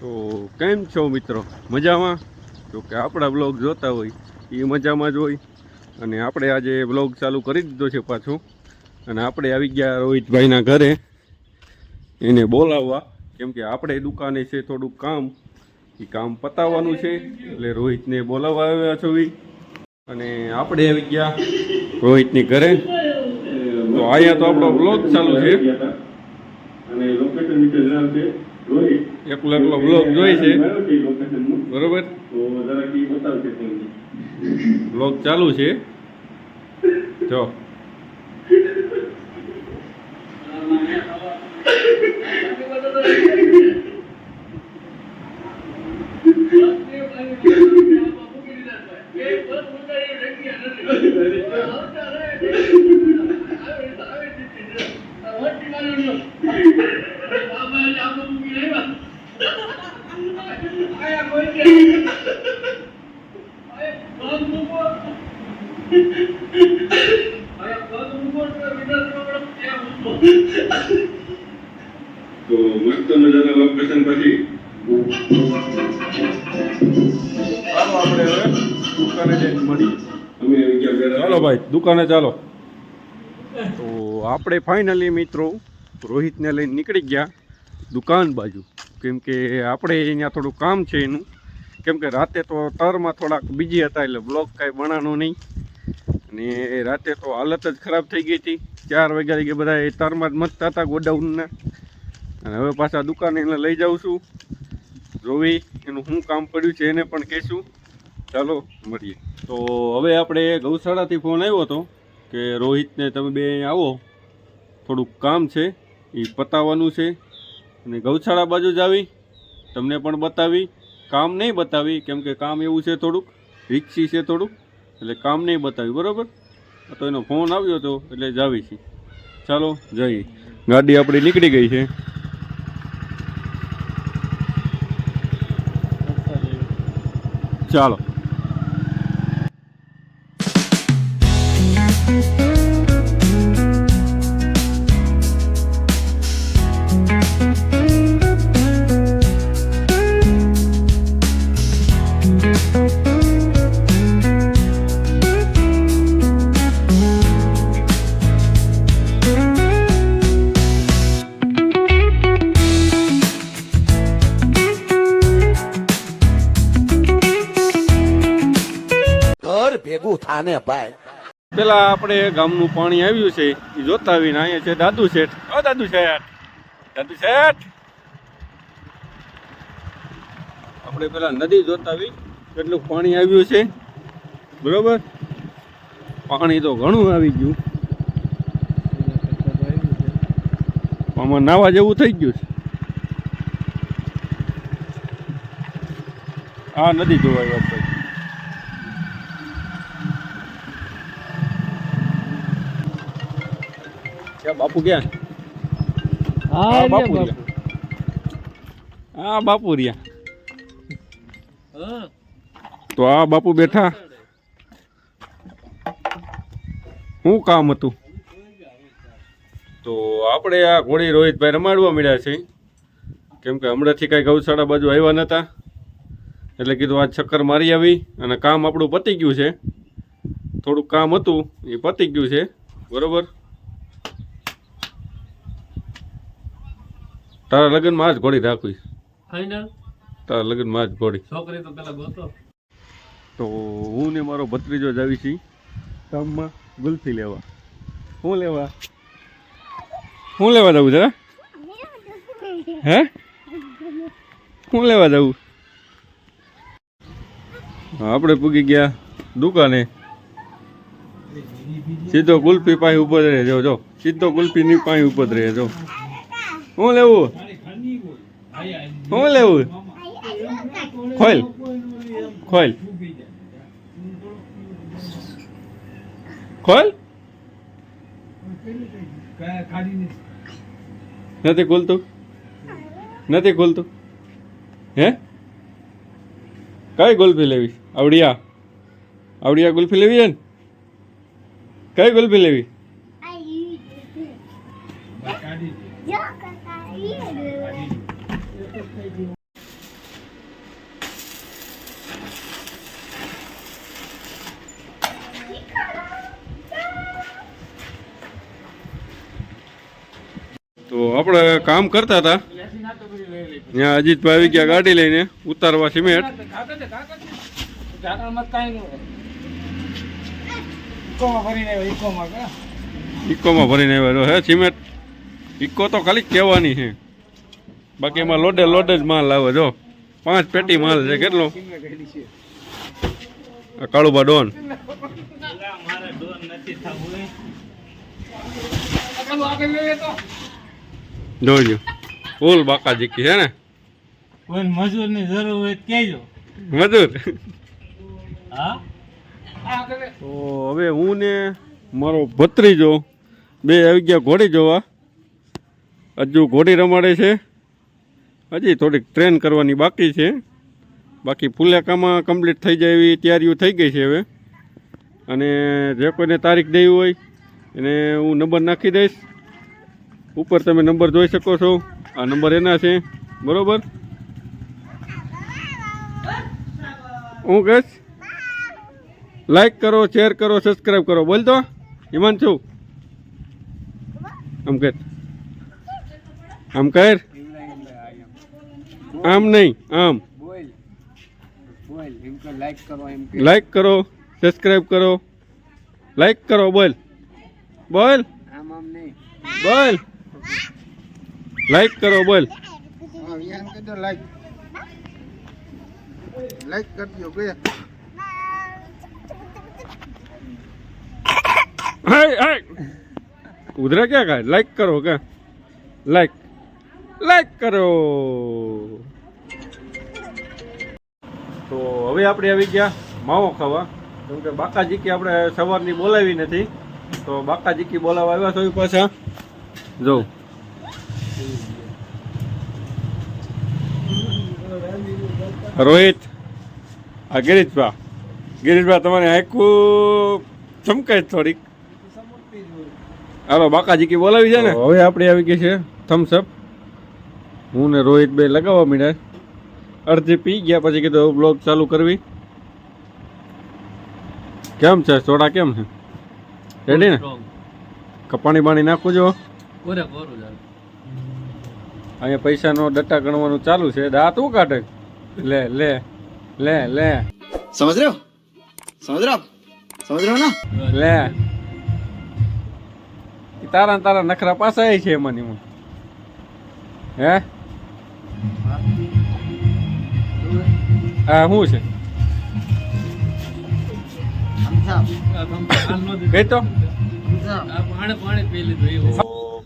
તો કેમ છો મિત્રો? મજામાં? તો કે આપણા બ્લોગ જોતા હોય, એ મજામાં જ હોય. અને આપણે આજે બ્લોગ ચાલુ કરી દીધો છે પાછો. અને આપણે આવી ગયા રોહિતભાઈના ઘરે. એને બોલાવવા. કેમ કે આપણે દુકાને છે થોડુંક કામ. એ કામ પતાવવાનું છે. એટલે રોહિતને બોલાવવા આવ્યા છો. અને આપણે આવી ગયા રોહિતની ઘરે. તો અહીંયા તો આપણો બ્લોગ ચાલુ છે. અને વિશે જણાવશે રોહિત એકલો એકલો બ્લોગ જોઈ છે. બરોબર. બ્લોગ ચાલુ છે. જો. તો મસ્ત મજાના લોકેશન પછી? ચાલો આપણે હવે દુકાને જઈને મળીએ. અમે આવી ગયા પહેલા. ચાલો ભાઈ દુકાને ચાલો. તો આપણે ફાઇનલી મિત્રો રોહિતને લઈને નીકળી ગયા દુકાન બાજુ. કેમ કે આપણે અહીંયા થોડું કામ છે એનું. કેમ કે રાતે તો તરમાં થોડાક બીજી હતા એટલે બ્લોક કાંઈ બનાવવાનો નહીં. અને રાતે તો હાલત જ ખરાબ થઈ ગઈ હતી. ચાર વાગ્યા કે બધા એ તારમાં જ મતતા હતા ગોડાઉનના. અને હવે પાછા દુકાને એને લઈ જાઉં છું. જોવી એનું શું કામ પડ્યું છે એને પણ કહેશું. ચાલો, મળીએ. તો હવે આપણે ગૌશાળાથી ફોન આવ્યો હતો કે રોહિતને તમે બે આવો. થોડુંક કામ છે એ પતાવવાનું છે. અને ગૌશાળા બાજુ જ આવી. તમને પણ બતાવી. કામ નહીં બતાવી, કેમ કે કામ એવું છે થોડુંક. રિક્ષી છે થોડુંક. એટલે કામ નહીં બતાવ્યું, બરાબર? તો એનો ફોન આવ્યો હતો એટલે જ આવી છે. ચાલો, જઈએ. ગાડી આપણી નીકળી ગઈ છે. ચાલો. ભેગું ભાઈ. પેલા આપણે ગામનું પાણી આવ્યું છે એ જોતા આવીને અહીંયા છે દાદુ શેઠ. ઓ દાદુ શેઠ દાદુ શેઠ. આપણે પેલા નદી જોતા આવી, કેટલું પાણી આવ્યું છે, બરોબર? પાણી તો ઘણું આવી ગયું. આમાં નાવા જેવું થઈ ગયું છે. આ નદી જોવાય આપણે બાપુ ક્યાં? હા બાપુ હા બાપુ રહ્યા. તો આ બાપુ બેઠા. શું કામ હતું? તો આપણે આ ઘોડી રોહિતભાઈ રમાડવા મળ્યા છે. કેમ કે હમણાંથી કાંઈ ગૌશાળા બાજુ આવ્યા નહોતા. એટલે કીધું આ ચક્કર મારી આવી અને કામ આપણું પતી ગયું છે. થોડુંક કામ હતું એ પતી ગયું છે. બરોબર? તારા લગ્નમાં માં જ ઘોડી રાખવી. ફાઇનલ તારા લગ્નમાં જ ઘોડી. છોકરી તો પેલા ગોતો. તો હું ને મારો ભત્રીજો જ આવી છીએ. ગામમાં ગુલ્ફી લેવા. શું લેવા? શું લેવા જવું જરા? હે? શું લેવા જવું આપણે પૂગી ગયા દુકાને. સીધો ગુલ્ફી પાસે ઉપર રહે જો સીધો ગુલ્ફીની પાસે ઉપર જ રહે જો શું લેવું? શું લેવું? ખોલ. ખોલ. ખોલ. નથી ખોલતું? નથી ખોલતું? હે? કઈ ગુલ્ફી લેવી? આવડિયા. આવડિયા ગુલ્ફી લેવી છે ને કઈ ગુલ્ફી લેવી? તો આપણે કામ કરતા હતા. ત્યાં અજીતભાઈ ગયા ગાડી લઈને ઉતારવા સિમેન્ટ. ઇકોમાં ભરીને આવ્યો હે સિમેન્ટ. ઇકો તો ખાલી કહેવાની છે. બાકી એમાં લોડે લોડે જ માલ આવે જો. પાંચ પેટી માલ છે કેટલો? આ કાળુબા ડોન. જોઈજો ફૂલ બાકા જીકી છે ને? કોઈ મજૂરની જરૂર હોય તો કહેજો. મજૂર? હા? તો હવે હું ને મારો ભત્રીજો બે આવી ગયા ઘોડી જોવા. હજુ ઘોડી રમાડે છે. હજી થોડીક ટ્રેન કરવાની બાકી છે. બાકી ફુલેકામાં કમ્પ્લીટ થઈ જાય એવી તૈયારીઓ થઈ ગઈ છે હવે. અને જે કોઈને તારીખ દેવી હોય એને હું નંબર નાખી દઈશ. ઉપર તમે નંબર જોઈ શકો છો. આ નંબર એના છે. બરાબર? હું કહીશ? લાઈક કરો શેર કરો સબસ્ક્રાઈબ કરો. બોલ તો હિમાંશુ એમ કર આમ કર. આમ નહીં આમ. લાઈક કરો સબસ્ક્રાઈબ કરો લાઈક કરો. બોલ. બોલ. બોલ. લાઈક કરો બોલ. લાઈક કરજો હાય ઉધરા ક્યાં કાય લાઈક કરો ક્યાં? લાઈક લાઈક કરો. તો હવે આપણે આવી ગયા માવો ખાવા. કેમ કે બાકાજીકી આપણે સવારની બોલાવી નથી. તો બાકાજીકી બોલાવવા આવ્યા છો પાછા. જો. રોહિત. આ ગિરીશભા. ગિરીશભા તમારે આખું ચમકાય થોડીક. હાલો બાકાજીકી બોલાવી છે ને? હવે આપણે આવી ગઈ છે. થમ્સઅપ હું ને રોહિતભાઈ લગાવવા મીડ્યા અડધી પી ગયા પછી કીધું બ્લોગ ચાલુ કરવી. કેમ છે? સોડા કેમ છે? રેડી ને? કપાણી બાણી નાખું જો. અહીંયા પૈસાનો ડટ્ટા ગણવાનું ચાલુ છે. દાંત હું કાઢે? લે લે લે લે. સમજ રહ્યો? સમજ રહ્યો? સમજ રહ્યો ને? લે. તારા તારા નખરા પાસે છે એમાં હે? હા શું છે?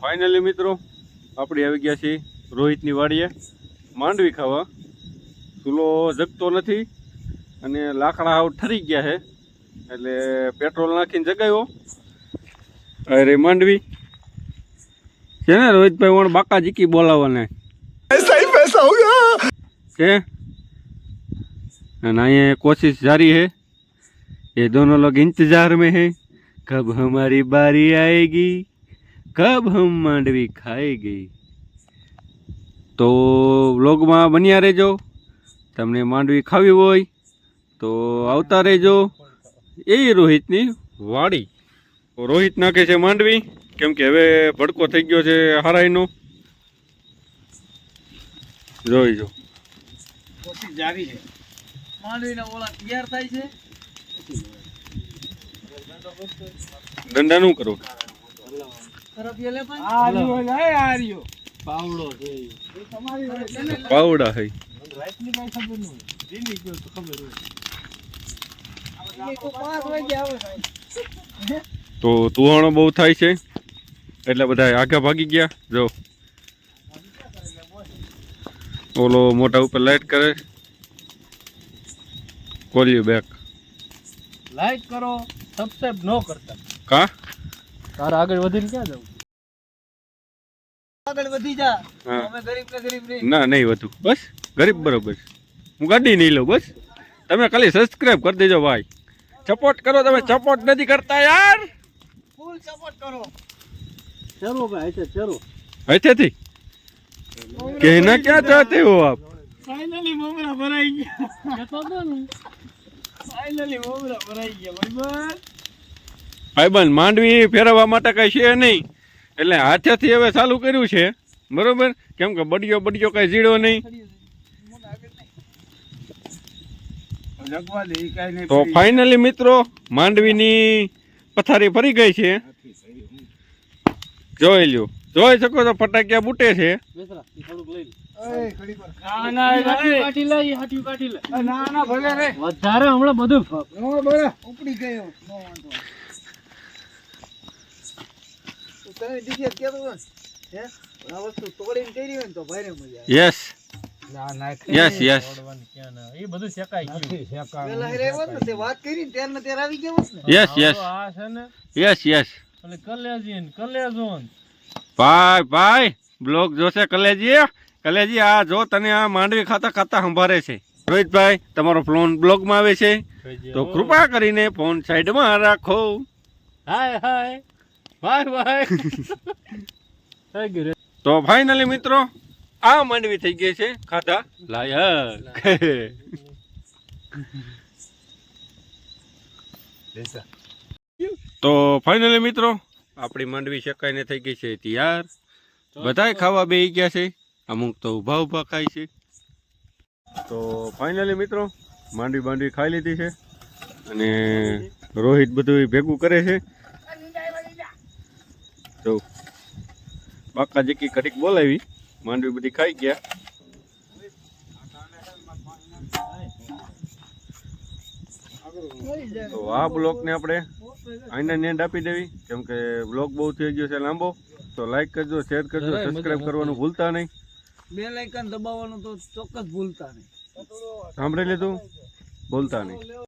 ફાઇનલી મિત્રો આપણે આવી ગયા છીએ રોહિતની વાડીએ. માંડવી ખાવા. ચૂલો જગતો નથી અને લાકડા હાવ ઠરી ગયા છે. એટલે પેટ્રોલ નાખીને જગાવ્યો અરે માંડવી. છે ને રોહિતભાઈ વણ બાકા જીકી બોલાવવાને? છે. અને અહીંયા કોશિશ જારી હે ये दोनों लोग इंतजार में हैं कब हमारी बारी आएगी कब हम मांडवी खाएगी તો વ્લોગમાં બન્યા રહેજો. તમને માંડવી ખાવી હોય તો આવતા રહેજો. એ રોહિતની વાડી. તો રોહિત નાખે છે માંડવી. કેમ કે હવે ભડકો થઈ ગયો છે હારાઈનો. જોઈજો જો જાવી જારી છે માંડવીના ઓલા તૈયાર થાય છે. દંડા નું કરો. પાવડો ગયો તો તુવાણો તો તુહાણો બહુ થાય છે. એટલે બધા આગા ભાગી ગયા. જો. ઓલો મોટા ઉપર લાઈટ કરે. કોલ્યું બેક લાઈક કરો સબસ્ક્રાઇબ ન કરતા કા તારે આગળ વધીને ક્યાં જવું આગળ વધી જા હા. અમે ગરીબ ને ગરીબ રહી ના નહીં વધુ બસ ગરીબ બરોબર હું ગાડી નહીં લઉં બસ તમે ખાલી સબસ્ક્રાઈબ કરી દેજો ભાઈ સપોર્ટ કરો તમે સપોર્ટ નથી કરતા યાર ફૂલ સપોર્ટ કરો ચલો ભાઈ છે ચલો અહીંથી कहना क्या चाहते हो आप ફાઇનલી મમરા ભરાઈ ગયા. ફાઇનલી મમરા ભરાઈ ગયા. ભાઈ ભાઈબંધ માંડવી ફેરવવા માટે કઈ છે નહીં. એટલે હાથેથી હવે ચાલુ કર્યું છે. બરોબર? કેમ કે બડિયો બડિયો કઈ જીડો કાંઈ નહીં તો ફાઇનલી મિત્રો માંડવીની પથારી ફરી ગઈ છે. જોઈ લ્યો. જોઈ શકો તો ફટાકિયા બૂટે છે. વધારે હમણાં બધું ઉપડી ગયો યસ યસ યસ એ બધું શેકાઈ ગયું આવે પેલા હારે આવ્યો ને તે વાત કરી ને ત્યાર આવી ગયો યસ યસ આ છે ને યસ યસ એટલે કલેજીન કલેજોન ભાઈ ભાઈ બ્લોગ જોશે કલેજી કલેજી આ જો તને આ માંડવી ખાતા ખાતા સંભાળે છે. રોહિતભાઈ તમારો ફોન બ્લોગમાં આવે છે. તો કૃપા કરીને ફોન સાઈડમાં રાખો. Hi hi. બાય બાય તો ફાઇનલી મિત્રો આ માંડવી થઈ ગઈ છે ખાતા લાયક. તો ફાઇનલી મિત્રો આપણી માંડવી શેકાઈને થઈ ગઈ છે તૈયાર. બધાય ખાવા બેસી ગયા છે. અમુક તો ઊભા ઊભા ખાય છે. તો ફાઇનલી મિત્રો માંડવી બાંડવી ખાઈ લીધી છે અને રોહિત બધું ભેગું કરે છે. તો બાકા જેકી ઘડીક બોલાવી માંડવી બધી ખાઈ ગયા. તો આ બ્લોગને આપણે આઈને નેન્ડ આપી દેવી કેમ કે બ્લોગ બહુ થઈ ગયો છે લાંબો. તો લાઈક કરજો શેર કરજો સબસ્ક્રાઈબ કરવાનું ભૂલતા નહીં. બે આઇકન દબાવવાનું તો ચોક્કસ ભૂલતા નહીં. સાંભળી લીધું? ભૂલતા નહીં.